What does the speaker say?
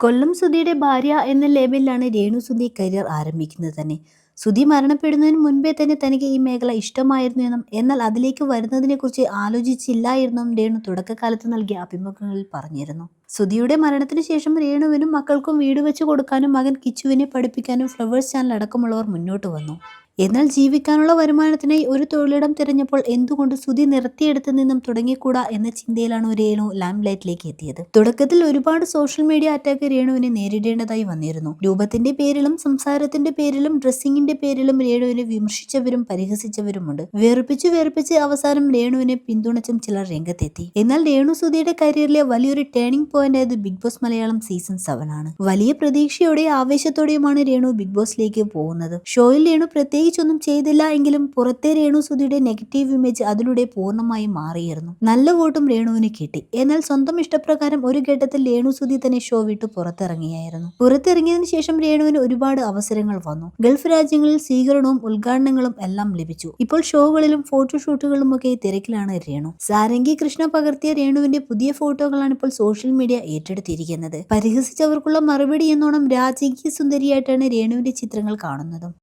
കൊല്ലം സുധിയുടെ ഭാര്യ എന്ന ലേബലിലാണ് രേണു സുധി കരിയർ ആരംഭിക്കുന്നത് തന്നെ. സുധി മരണപ്പെടുന്നതിന് മുൻപേ തന്നെ തനിക്ക് ഈ മേഖല ഇഷ്ടമായിരുന്നു എന്നും എന്നാൽ അതിലേക്ക് വരുന്നതിനെക്കുറിച്ച് ആലോചിച്ചില്ലായിരുന്നും രേണു തുടക്കകാലത്ത് നൽകിയ അഭിമുഖങ്ങളിൽ പറഞ്ഞിരുന്നു. സുധിയുടെ മരണത്തിന് ശേഷം രേണുവിനും മക്കൾക്കും വീട് വെച്ച് കൊടുക്കാനും മകൻ കിച്ചുവിനെ പഠിപ്പിക്കാനും ഫ്ലവേഴ്സ് ചാനൽ അടക്കമുള്ളവർ മുന്നോട്ട് വന്നു. എന്നാൽ ജീവിക്കാനുള്ള വരുമാനത്തിനായി ഒരു തൊഴിലിടം തിരഞ്ഞപ്പോൾ എന്തുകൊണ്ട് സ്തുതി നിർത്തിയെടുത്ത് നിന്നും തുടങ്ങിക്കൂടാ എന്ന ചിന്തയിലാണ് രേണു ലാം ലൈറ്റിലേക്ക് എത്തിയത്. തുടക്കത്തിൽ ഒരുപാട് സോഷ്യൽ മീഡിയ അറ്റാക്ക് രേണുവിനെ നേരിടേണ്ടതായി വന്നിരുന്നു. രൂപത്തിന്റെ പേരിലും സംസാരത്തിന്റെ പേരിലും ഡ്രസ്സിങ്ങിന്റെ പേരിലും രേണുവിനെ വിമർശിച്ചവരും പരിഹസിച്ചവരുമുണ്ട്. വേർപ്പിച്ചു വേർപ്പിച്ച് അവസാനം രേണുവിനെ പിന്തുണച്ചും ചിലർ രംഗത്തെത്തി. എന്നാൽ രേണു സുധിയുടെ കരിയറിലെ വലിയൊരു ടേണിംഗ് പോയിന്റ് ആയത് Bigg Boss Malayalam season seven ആണ്. വലിയ പ്രതീക്ഷയോടെ ആവേശത്തോടെയുമാണ് രേണു ബിഗ് ബോസിലേക്ക് പോകുന്നത്. ഷോയിൽ രേണു പ്രത്യേകിച്ചൊന്നും ചെയ്തില്ല എങ്കിലും പുറത്തെ രേണു സുധിയുടെ നെഗറ്റീവ് ഇമേജ് അതിലൂടെ പൂർണമായും മാറിയിരുന്നു. നല്ല വോട്ടും രേണുവിന് കിട്ടി. എന്നാൽ സ്വന്തം ഇഷ്ടപ്രകാരം ഒരു ഘട്ടത്തിൽ രേണു സുധി തന്നെ ഷോ വിട്ടു പുറത്തിറങ്ങിയായിരുന്നു. പുറത്തിറങ്ങിയതിനു ശേഷം രേണുവിന് ഒരുപാട് അവസരങ്ങൾ വന്നു. ഗൾഫ് രാജ്യങ്ങളിൽ സ്വീകരണവും ഉദ്ഘാടനങ്ങളും എല്ലാം ലഭിച്ചു. ഇപ്പോൾ ഷോകളിലും ഫോട്ടോഷൂട്ടുകളും ഒക്കെ തിരക്കിലാണ് രേണു. സാരംഗി കൃഷ്ണ പകർത്തിയ രേണുവിന്റെ പുതിയ ഫോട്ടോകളാണ് ഇപ്പോൾ സോഷ്യൽ മീഡിയ ഏറ്റെടുത്തിരിക്കുന്നത്. പരിഹസിച്ചവർക്കുള്ള മറുപടി എന്നോണം രാജകീയ സുന്ദരിയായിട്ടാണ് രേണുവിന്റെ ചിത്രങ്ങൾ കാണുന്നതും.